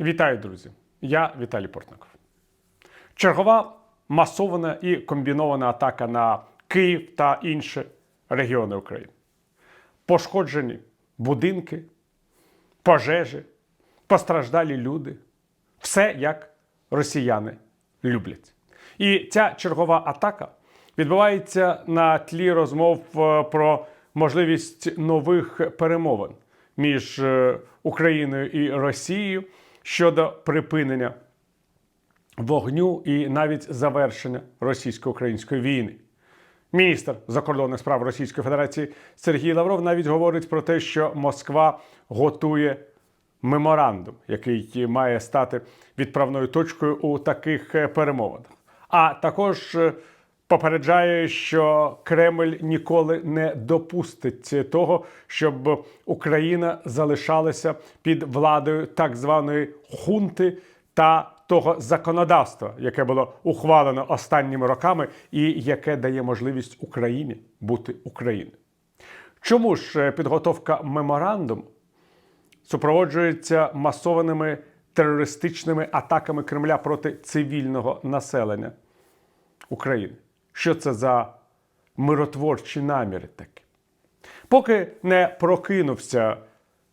Вітаю, друзі! Я Віталій Портников. Чергова масована і комбінована атака на Київ та інші регіони України. Пошкоджені будинки, пожежі, постраждалі люди. Все як росіяни люблять. І ця чергова атака відбувається на тлі розмов е, про можливість нових перемовин між е, Україною і Росією щодо припинення вогню і навіть завершення російсько-української війни. Міністр закордонних справ Російської Федерації Сергій Лавров навіть говорить про те, що Москва готує меморандум, який має стати відправною точкою у таких е, перемовинах. А також е, попереджає, що Кремль ніколи не допустить того, щоб Україна залишалася під владою так званої хунти та того законодавства, яке було ухвалено останніми роками, і яке дає можливість Україні бути Україною. Чому ж е, підготовка меморандуму супроводжується масованими терористичними атаками Кремля проти цивільного населення України? Що це за миротворчі наміри такі? Поки не прокинувся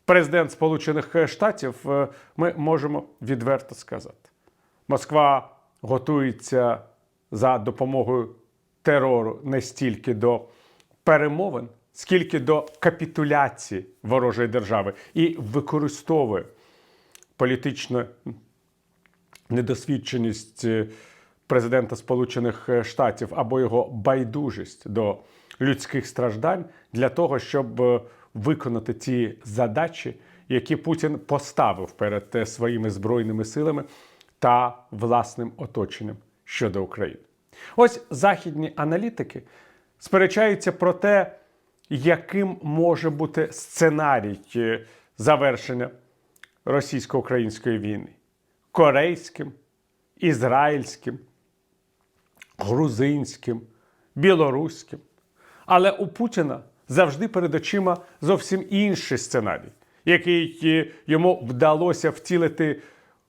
президент Сполучених Штатів, е, ми можемо відверто сказати: Москва готується за допомогою терору не стільки до перемовин, скільки до капітуляції ворожої держави і використовує політичну недосвідченість е, президента Сполучених Штатів або його байдужість до людських страждань для того, щоб е, виконати ті задачі, які Путін поставив перед е, своїми збройними силами та власним оточенням щодо України. Ось західні аналітики сперечаються про те, яким може бути сценарій е, завершення російсько-української війни корейським, ізраїльським, грузинським, білоруським. Але у Путіна завжди перед очима зовсім інший сценарій, який е, йому вдалося втілити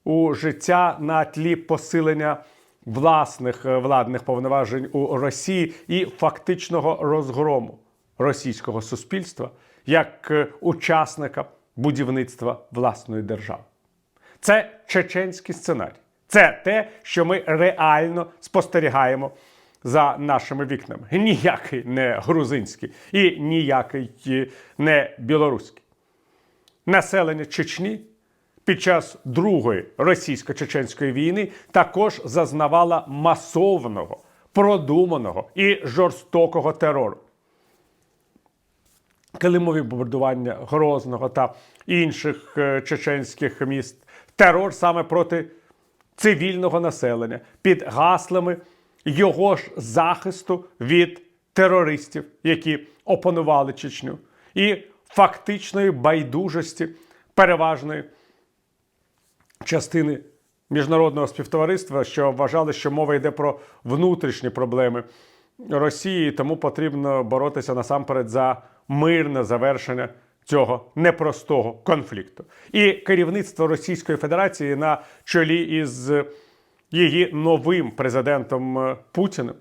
у життя на тлі посилення власних е, владних повноважень у Росії і фактичного розгрому російського суспільства як е, учасника будівництва власної держави. Це чеченський сценарій. Це те, що ми реально спостерігаємо за нашими вікнами. Ніякий не грузинський і ніякий е, не білоруський. Населення Чечні під час Другої російсько-чеченської війни також зазнавало масовного, продуманого і жорстокого терору. Килимові бомбардування Грозного та інших е, чеченських міст, терор саме проти цивільного населення під гаслами його ж захисту від терористів, які опанували Чечню, і фактичної байдужості переважної частини міжнародного співтовариства, що вважали, що мова йде про внутрішні проблеми Росії, тому потрібно боротися насамперед за мирне завершення цього непростого конфлікту. І керівництво Російської Федерації на чолі із її новим президентом е, Путіним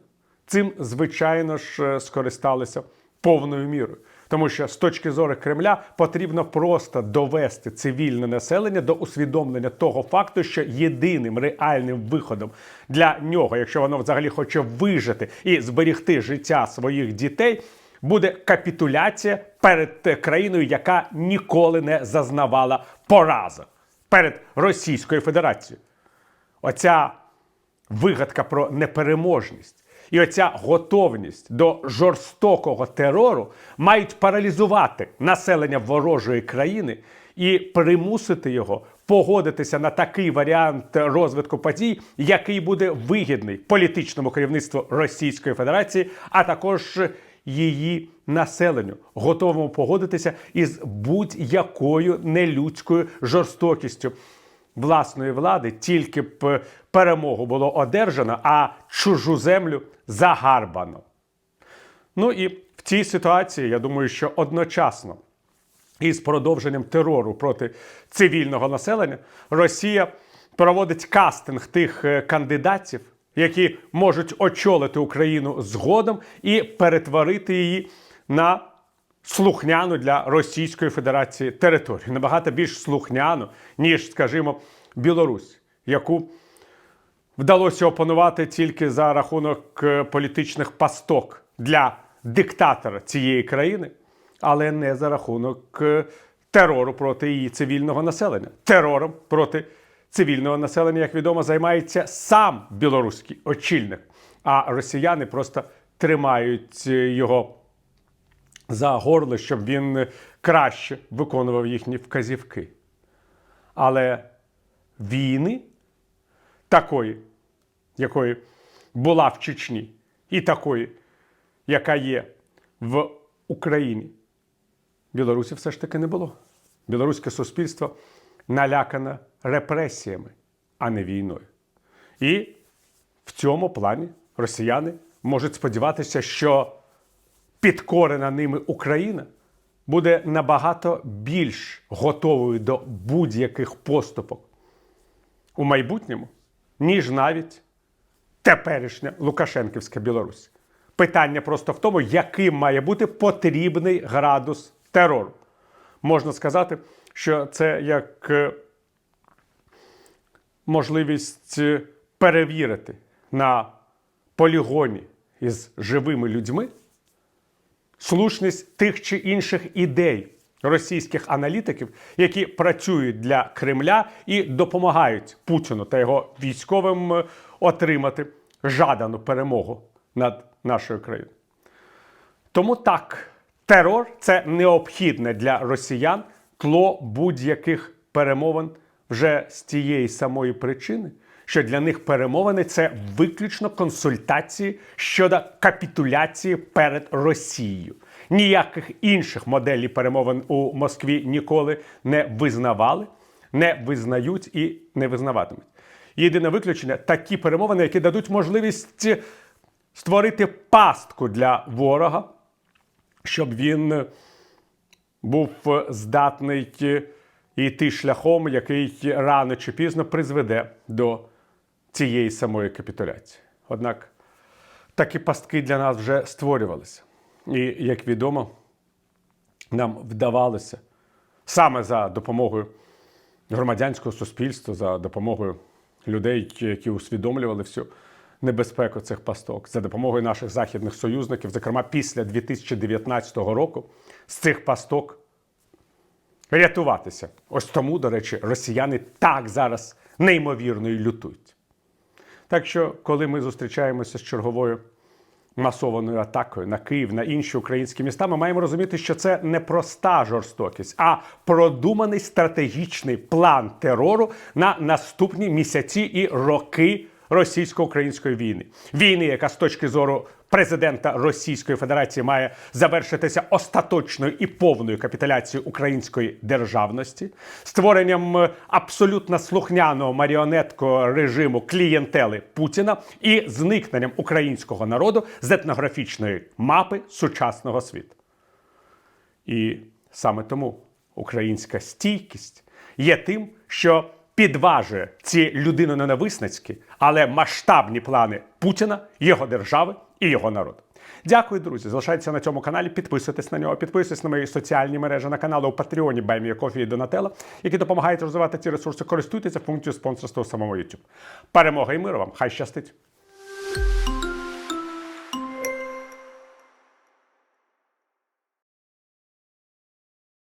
цим, звичайно ж, е, скористалися повною мірою. Тому що з точки зору Кремля потрібно просто довести цивільне населення до усвідомлення того факту, що єдиним реальним виходом для нього, якщо воно взагалі хоче вижити і зберігти життя своїх дітей, буде капітуляція перед країною, яка ніколи не зазнавала поразок перед Російською Федерацією. Оця вигадка про непереможність. І оця готовність до жорстокого терору мають паралізувати населення ворожої країни і примусити його погодитися на такий варіант розвитку подій, який буде вигідний політичному керівництву Російської Федерації, а також її населенню, готовому погодитися із будь-якою нелюдською жорстокістю власної влади, тільки б перемогу було одержано, а чужу землю загарбано. Ну і в цій ситуації я думаю, що одночасно із продовженням терору проти цивільного населення, Росія проводить кастинг тих е, кандидатів, які можуть очолити Україну згодом і перетворити її на слухняну для Російської Федерації територію. Набагато більш слухняну, ніж, скажімо, Білорусь, яку вдалося опанувати тільки за рахунок е, політичних пасток для диктатора цієї країни, але не за рахунок е, терору проти її цивільного населення. Терором проти цивільного населення, як відомо, займається сам білоруський очільник, а росіяни просто тримають е, його за горло, щоб він краще виконував їхні вказівки. Але війни такої, якої була в Чечні, і такої, яка є в Україні, Білорусі все ж таки не було. Білоруське суспільство налякане репресіями, а не війною. І в цьому плані росіяни можуть сподіватися, що підкорена ними Україна буде набагато більш готовою до будь-яких поступок у майбутньому, ніж навіть теперішня Лукашенківська Білорусь. Питання просто в тому, яким має бути потрібний градус терору. Можна сказати, що це як е, можливість е, перевірити на полігоні із живими людьми слушність тих чи інших ідей російських аналітиків, які працюють для Кремля і допомагають Путіну та його військовим е, отримати жадану перемогу над нашою країною. Тому так, терор це необхідне для росіян тло будь-яких перемовин вже з тієї самої причини, що для них перемовини це виключно консультації щодо капітуляції перед Росією. Ніяких інших моделей перемовин у Москві ніколи не визнавали, не визнають і не визнаватимуть. Єдине виключення такі перемовини, які дадуть можливість створити пастку для ворога, щоб він був здатний йти шляхом, який рано чи пізно призведе до цієї самої капітуляції. Однак такі пастки для нас вже створювалися. І, як відомо, нам вдавалося саме за допомогою громадянського суспільства, за допомогою людей, які усвідомлювали всю небезпеку цих пасток, за допомогою наших західних союзників, зокрема після 2019 року, з цих пасток рятуватися. Ось тому, до речі, росіяни так зараз неймовірно і лютують. Так що, коли ми зустрічаємося з черговою масованою атакою на Київ, на інші українські міста, ми маємо розуміти, що це не проста жорстокість, а продуманий стратегічний план терору на наступні місяці і роки російсько-української війни. Війни, яка з точки зору президента Російської Федерації має завершитися остаточною і повною капітуляцією української державності, створенням е, абсолютно слухняного маріонеткового режиму клієнтели Путіна і зникненням українського народу з етнографічної мапи сучасного світу. І саме тому українська стійкість є тим, що підважує ці людиноненависницькі, але масштабні плани Путіна, його держави і його народу. Дякую, друзі. Залишайтеся на цьому каналі, підписуйтесь на нього, підписуйтесь на мої соціальні мережі на канали у Патреоні Баймія Кофі і Донателла, які допомагають розвивати ці ресурси. Користуйтеся функцією спонсорства у самому YouTube. Перемога і миру вам! Хай щастить!